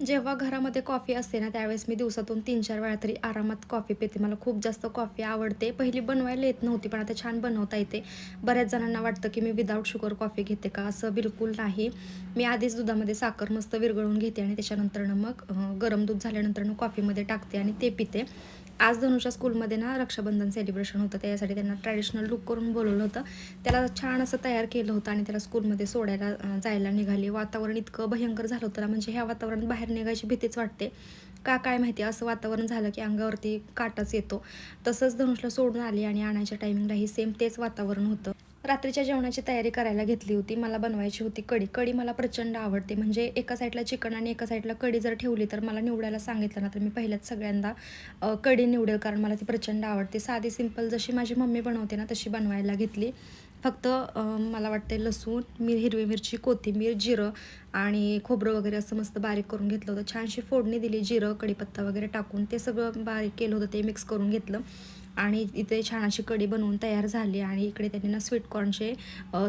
जेव्हा घरामध्ये कॉफी असते ना त्यावेळेस मी दिवसातून तीन चार वेळा तरी आरामात कॉफी पिते. मला खूप जास्त कॉफी आवडते. पहिली बनवायला येत नव्हती पण आता छान बनवता येते. बऱ्याच जणांना वाटतं की मी विदाऊट शुगर कॉफी घेते का? असं बिलकुल नाही. मी आधीच दुधामध्ये साखर मस्त विरघळून घेते आणि त्याच्यानंतरनं मग गरम दूध झाल्यानंतरनं कॉफीमध्ये टाकते आणि ते पिते. आज धनुषा स्कूलमध्ये ना रक्षाबंधन सेलिब्रेशन होतं त्याच्यासाठी त्यांना ट्रॅडिशनल लुक करून बोलवलं होतं. त्याला छान असं तयार केलं होतं आणि त्याला स्कूलमध्ये सोडायला जायला निघाली. वातावरण इतकं भयंकर झालं होतं ना म्हणजे ह्या वातावरणात बाहेर निघायची भीतीच वाटते. का काय माहिती असं वातावरण झालं की अंगावरती काटाच येतो. तसंच धनुषला सोडून आली आणि आणायच्या टायमिंगलाही सेम तेच वातावरण होतं. रात्रीच्या जेवणाची तयारी करायला घेतली होती. मला बनवायची होती कढी. कढी मला प्रचंड आवडते. म्हणजे एका साईडला चिकन आणि एका साईडला कढी जर ठेवली तर मला निवडायला सांगितलं ना तर मी पहिल्याच सगळ्यांदा कढी निवडेल कारण मला ती प्रचंड आवडते. साधी सिंपल जशी माझी मम्मी बनवते ना तशी बनवायला घेतली. फक्त मला वाटते लसूण मी हिरवी मिरची कोथिंबीर जिरं आणि खोबरं वगैरे असं मस्त बारीक करून घेतलं होतं. छानशी फोडणी दिली जिरं कढीपत्ता वगैरे टाकून. ते सगळं बारीक केलं होतं ते मिक्स करून घेतलं. आणि इथे छान अशी कढी बनवून तयार झाली आणि इकडे त्यांनी ना स्वीटकॉर्नचे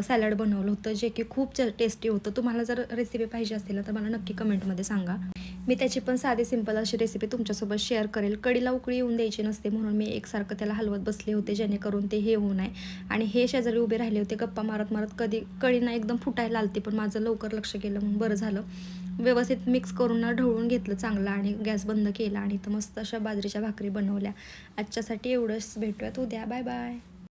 सॅलड बनवलं होतं जे की खूप टेस्टी होतं. तुम्हाला जर रेसिपी पाहिजे असेल तर मला नक्की कमेंटमध्ये सांगा. मी त्याची पण साधी सिंपल अशी रेसिपी तुमच्यासोबत शेअर करेल. कडीला उकळी येऊन द्यायची नसते म्हणून मी एकसारखं त्याला हलवत बसले होते जेणेकरून ते हे होऊ नये. आणि हे शेजारी उभे राहिले होते गप्पा मारत मारत कधी कढीना एकदम फुटायला आलती पण माझं लवकर लक्ष गेलं म्हणून बरं झालं. व्यवस्थित मिक्स करून ना ढवळून घेतलं चांगलं आणि गॅस बंद केला आणि तर मस्त अशा बाजरीच्या भाकरी बनवल्या. आजच्यासाठी एवढंच. भेटूयात उद्या. Bye bye